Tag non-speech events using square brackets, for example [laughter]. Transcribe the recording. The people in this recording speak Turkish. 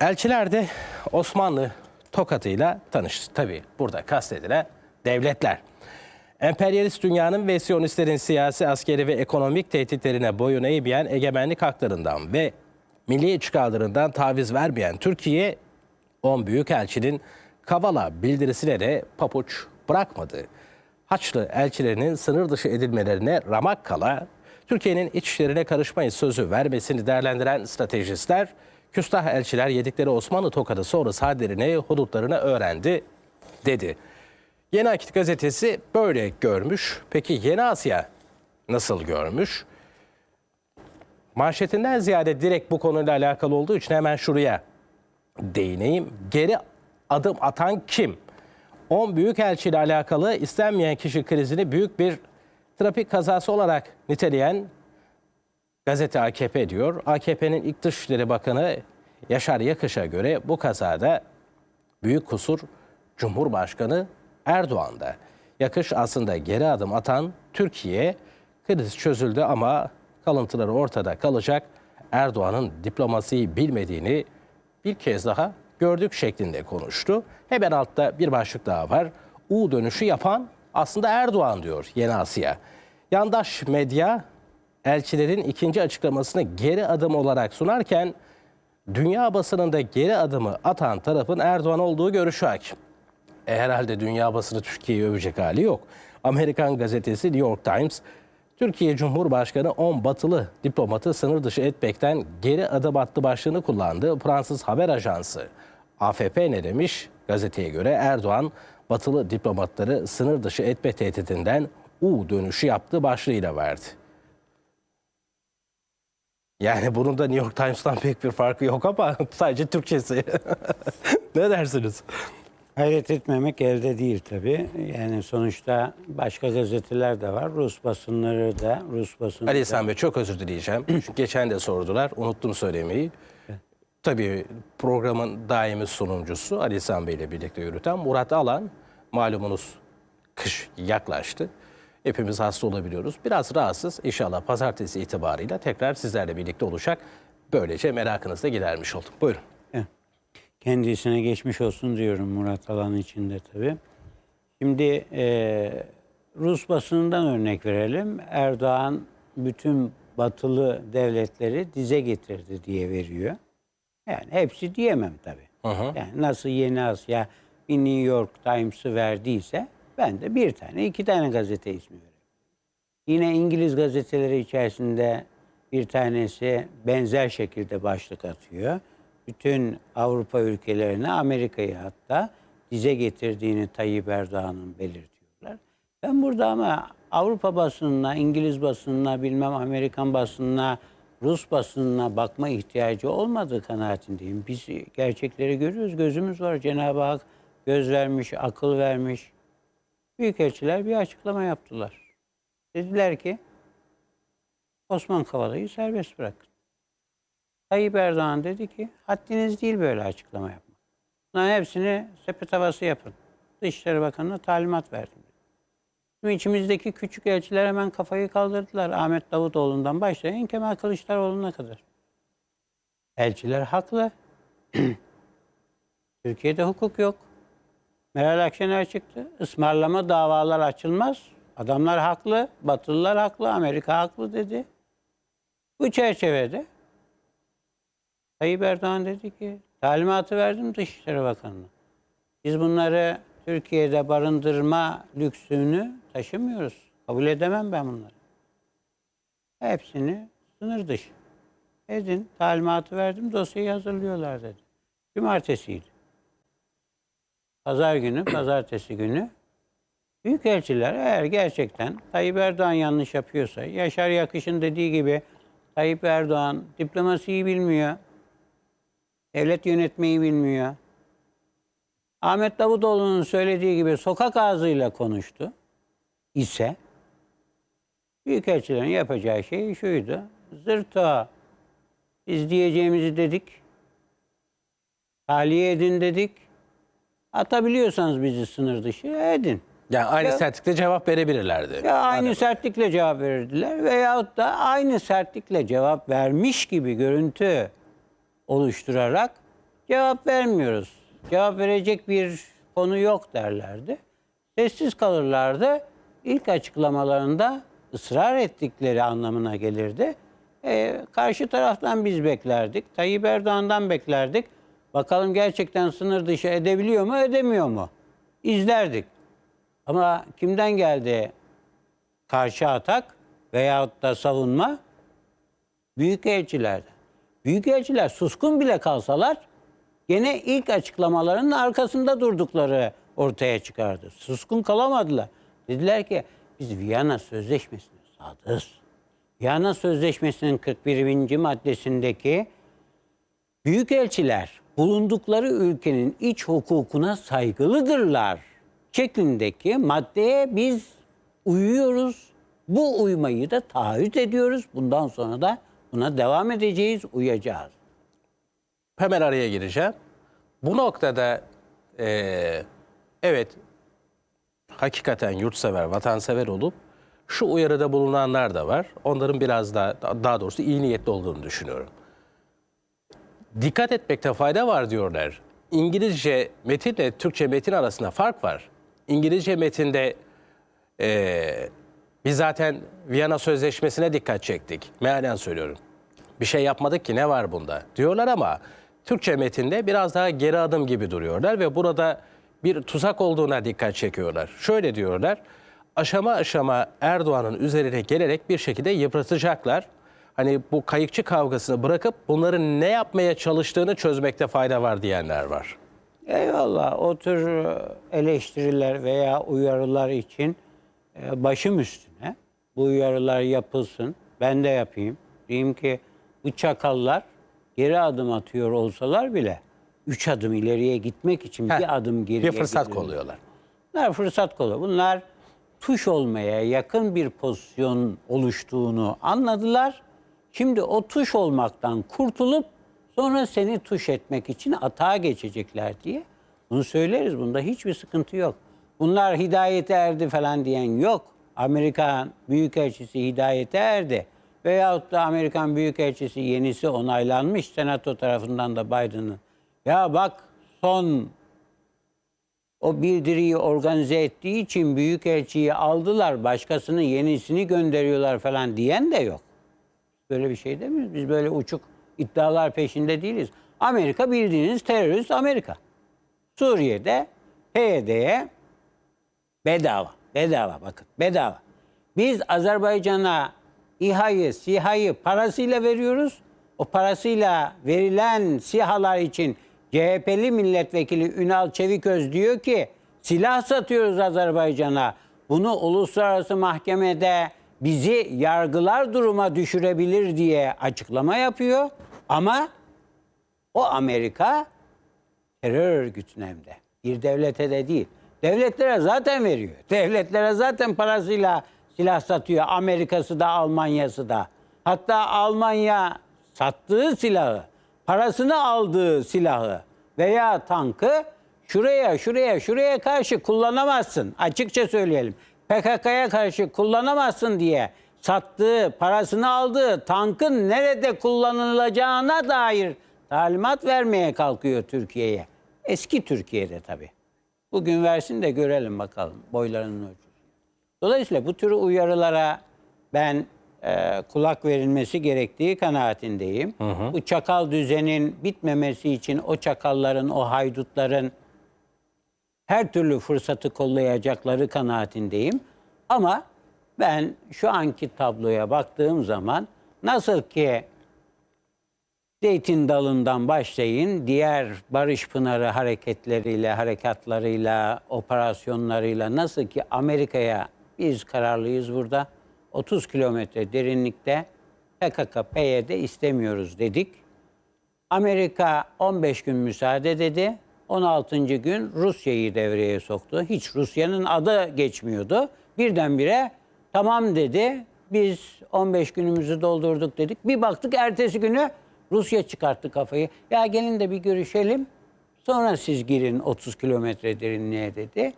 Elçiler de Osmanlı tokatıyla tanıştı. Tabii burada kastedilen devletler. Emperyalist dünyanın ve Siyonistlerin siyasi, askeri ve ekonomik tehditlerine boyun eğmeyen egemenlik haklarından ve milli çıkarlarından taviz vermeyen Türkiye, 10 büyükelçinin Kavala bildirisine de papuç bırakmadı. Haçlı elçilerinin sınır dışı edilmelerine ramak kala Türkiye'nin iç işlerine karışmayız sözü vermesini değerlendiren stratejistler, küstah elçiler yedikleri Osmanlı tokadı sonrası hadlerini, hudutlarını öğrendi dedi. Yeni Akit gazetesi böyle görmüş. Peki Yeni Asya nasıl görmüş? Manşetinden ziyade direkt bu konuyla alakalı olduğu için hemen şuraya değineyim. Geri adım atan kim? 10 büyükelçi ile alakalı istenmeyen kişi krizini büyük bir trafik kazası olarak niteleyen gazete AKP diyor. AKP'nin İlk Dışişleri Bakanı Yaşar Yakış'a göre bu kazada büyük kusur Cumhurbaşkanı Erdoğan'da. Yakış aslında geri adım atan Türkiye kriz çözüldü ama kalıntıları ortada kalacak. Erdoğan'ın diplomasiyi bilmediğini bir kez daha gördük şeklinde konuştu. Hemen altta bir başlık daha var. U dönüşü yapan aslında Erdoğan diyor Yeni Asya. Yandaş medya elçilerin ikinci açıklamasını geri adım olarak sunarken dünya basınında geri adımı atan tarafın Erdoğan olduğu görüşü hakim. E, herhalde dünya basını Türkiye'yi övecek hali yok. Amerikan gazetesi New York Times, Türkiye Cumhurbaşkanı 10 batılı diplomatı sınır dışı etmekten geri adım attı başlığını kullandı. Fransız haber ajansı AFP ne demiş? Gazeteye göre Erdoğan batılı diplomatları sınır dışı etme tehdidinden U dönüşü yaptı başlığıyla verdi. Yani bunun da New York Times'tan pek bir farkı yok ama [laughs] sadece Türkçesi. [laughs] ne dersiniz? Hayret etmemek elde değil tabii. Yani sonuçta başka gazeteler de var. Rus basınları da, Rus basını Ali da. İhsan Bey çok özür dileyeceğim. [clears throat] Çünkü geçen de sordular. Unuttum söylemeyi. Tabii programın daimi sunumcusu Ali İhsan Bey ile birlikte yürüten Murat Alan. Malumunuz kış yaklaştı. Hepimiz hasta olabiliyoruz. Biraz rahatsız. İnşallah pazartesi itibarıyla tekrar sizlerle birlikte olacak. Böylece merakınızı da gidermiş oldum. Buyurun. Kendisine geçmiş olsun diyorum Murat Alan için de tabii. Şimdi e, Rus basınından örnek verelim. Erdoğan bütün batılı devletleri dize getirdi diye veriyor. Yani hepsi diyemem tabii. Yani nasıl Yeni Asya bir New York Times'ı verdiyse ben de bir tane, iki tane gazete ismi veririm. Yine İngiliz gazeteleri içerisinde bir tanesi benzer şekilde başlık atıyor. Bütün Avrupa ülkelerine, Amerika'yı hatta dize getirdiğini Tayyip Erdoğan'ın belirtiyorlar. Ben burada ama Avrupa basınına, İngiliz basınına, bilmem Amerikan basınına, Rus basınına bakma ihtiyacı olmadığı kanaatindeyim. Biz gerçekleri görüyoruz, gözümüz var. Cenab-ı Hak göz vermiş, akıl vermiş. Büyükelçiler bir açıklama yaptılar. Dediler ki Osman Kavala'yı serbest bırakın. Tayyip Erdoğan dedi ki haddiniz değil böyle açıklama yapmak. Bunların hepsini sepet havası yapın. Dışişleri Bakanı'na talimat verdim. Şimdi içimizdeki küçük elçiler hemen kafayı kaldırdılar. Ahmet Davutoğlu'ndan başlayın Kemal Kılıçdaroğlu'na kadar. Elçiler haklı. [clears throat] Türkiye'de hukuk yok. Meral Akşener çıktı. Ismarlama davalar açılmaz. Adamlar haklı, Batılılar haklı, Amerika haklı dedi. Bu çerçevede Tayyip Erdoğan dedi ki talimatı verdim Dışişleri Bakanı'na. Biz bunları Türkiye'de barındırma lüksünü taşımıyoruz. Kabul edemem ben bunları. Hepsini sınır dışı. Edin talimatı verdim dosyayı hazırlıyorlar dedi. Cumartesiydi. Pazar günü, pazartesi günü Büyükelçiler eğer gerçekten Tayyip Erdoğan yanlış yapıyorsa, Yaşar Yakış'ın dediği gibi Tayyip Erdoğan diplomasiyi bilmiyor, devlet yönetmeyi bilmiyor. Ahmet Davutoğlu'nun söylediği gibi sokak ağzıyla konuştu ise Büyükelçilerin yapacağı şey şuydu. Zırto biz diyeceğimizi dedik. Tahliye edin dedik. Atabiliyorsanız bizi sınır dışı edin. Yani aynı Ya- sertlikte cevap verebilirlerdi. Ya aynı sertlikle cevap verirdiler veyahut da aynı sertlikle cevap vermiş gibi görüntü oluşturarak cevap vermiyoruz. Cevap verecek bir konu yok derlerdi. Sessiz kalırlardı. İlk açıklamalarında ısrar ettikleri anlamına gelirdi. E, karşı taraftan biz beklerdik. Tayyip Erdoğan'dan beklerdik. Bakalım gerçekten sınır dışı edebiliyor mu, edemiyor mu? İzlerdik. Ama kimden geldi karşı atak veyahut da savunma? Büyükelçilerden. Büyükelçiler suskun bile kalsalar gene ilk açıklamalarının arkasında durdukları ortaya çıkardı. Suskun kalamadılar. Dediler ki biz Viyana Sözleşmesi'ne sadığız. Viyana Sözleşmesi'nin 41. maddesindeki büyükelçiler bulundukları ülkenin iç hukukuna saygılıdırlar şeklindeki maddeye biz uyuyoruz. Bu uymayı da taahhüt ediyoruz. Bundan sonra da buna devam edeceğiz, uyacağız. Hemen araya gireceğim. Bu noktada eee, evet hakikaten yurtsever, vatansever olup şu uyarıda bulunanlar da var. Onların biraz daha daha doğrusu iyi niyetli olduğunu düşünüyorum. Dikkat etmekte fayda var diyorlar. İngilizce metinle Türkçe metin arasında fark var. İngilizce metinde eee biz zaten Viyana Sözleşmesi'ne dikkat çektik. Mealen söylüyorum. Bir şey yapmadık ki ne var bunda diyorlar ama Türkçe metinde biraz daha geri adım gibi duruyorlar ve burada bir tuzak olduğuna dikkat çekiyorlar. Şöyle diyorlar. Aşama aşama Erdoğan'ın üzerine gelerek bir şekilde yıpratacaklar. Hani bu kayıkçı kavgasını bırakıp bunların ne yapmaya çalıştığını çözmekte fayda var diyenler var. Eyvallah o tür e, eleştiriler veya uyarılar için e, başım üstüne bu uyarılar yapılsın. Ben de yapayım. Diyeyim ki bu çakallar geri adım atıyor olsalar bile üç adım ileriye gitmek için Heh, bir adım geriye bir fırsat gidiyorlar. kolluyorlar. Bunlar fırsat kolu. Bunlar tuş olmaya yakın bir pozisyon oluştuğunu anladılar. Şimdi o tuş olmaktan kurtulup sonra seni tuş etmek için atağa geçecekler diye. Bunu söyleriz. Bunda hiçbir sıkıntı yok. Bunlar hidayete erdi falan diyen yok. Amerikan Büyükelçisi hidayete erdi. Veyahut da Amerikan Büyükelçisi yenisi onaylanmış Senato tarafından da Biden'ın. Ya bak son o bildiriyi organize ettiği için büyükelçiyi aldılar, başkasının yenisini gönderiyorlar falan diyen de yok. Böyle bir şey demiyoruz. Biz böyle uçuk iddialar peşinde değiliz. Amerika bildiğiniz terörist Amerika. Suriye'de PYD'ye bedava, bedava bakın bedava. Biz Azerbaycan'a İHA'yı, SİHA'yı parasıyla veriyoruz. O parasıyla verilen SİHA'lar için CHP'li milletvekili Ünal Çeviköz diyor ki silah satıyoruz Azerbaycan'a. Bunu uluslararası mahkemede bizi yargılar duruma düşürebilir diye açıklama yapıyor. Ama o Amerika terör örgütüne hem de. Bir devlete de değil. Devletlere zaten veriyor. Devletlere zaten parasıyla silah satıyor. Amerika'sı da Almanya'sı da. Hatta Almanya sattığı silahı, parasını aldığı silahı veya tankı şuraya, şuraya, şuraya karşı kullanamazsın. Açıkça söyleyelim. PKK'ya karşı kullanamazsın diye sattığı, parasını aldığı tankın nerede kullanılacağına dair talimat vermeye kalkıyor Türkiye'ye. Eski Türkiye'de tabii. Bugün versin de görelim bakalım boylarının ölçüsü. Dolayısıyla bu tür uyarılara ben e, kulak verilmesi gerektiği kanaatindeyim. Bu çakal düzenin bitmemesi için o çakalların, o haydutların her türlü fırsatı kollayacakları kanaatindeyim. Ama ben şu anki tabloya baktığım zaman nasıl ki Zeytin dalından başlayın diğer Barış Pınarı hareketleriyle, harekatlarıyla, operasyonlarıyla nasıl ki Amerika'ya biz kararlıyız burada. 30 kilometre derinlikte PKK, PYD istemiyoruz dedik. Amerika 15 gün müsaade dedi. 16. gün Rusya'yı devreye soktu. Hiç Rusya'nın adı geçmiyordu. Birdenbire tamam dedi. Biz 15 günümüzü doldurduk dedik. Bir baktık ertesi günü Rusya çıkarttı kafayı. Ya gelin de bir görüşelim. Sonra siz girin 30 kilometre derinliğe dedi.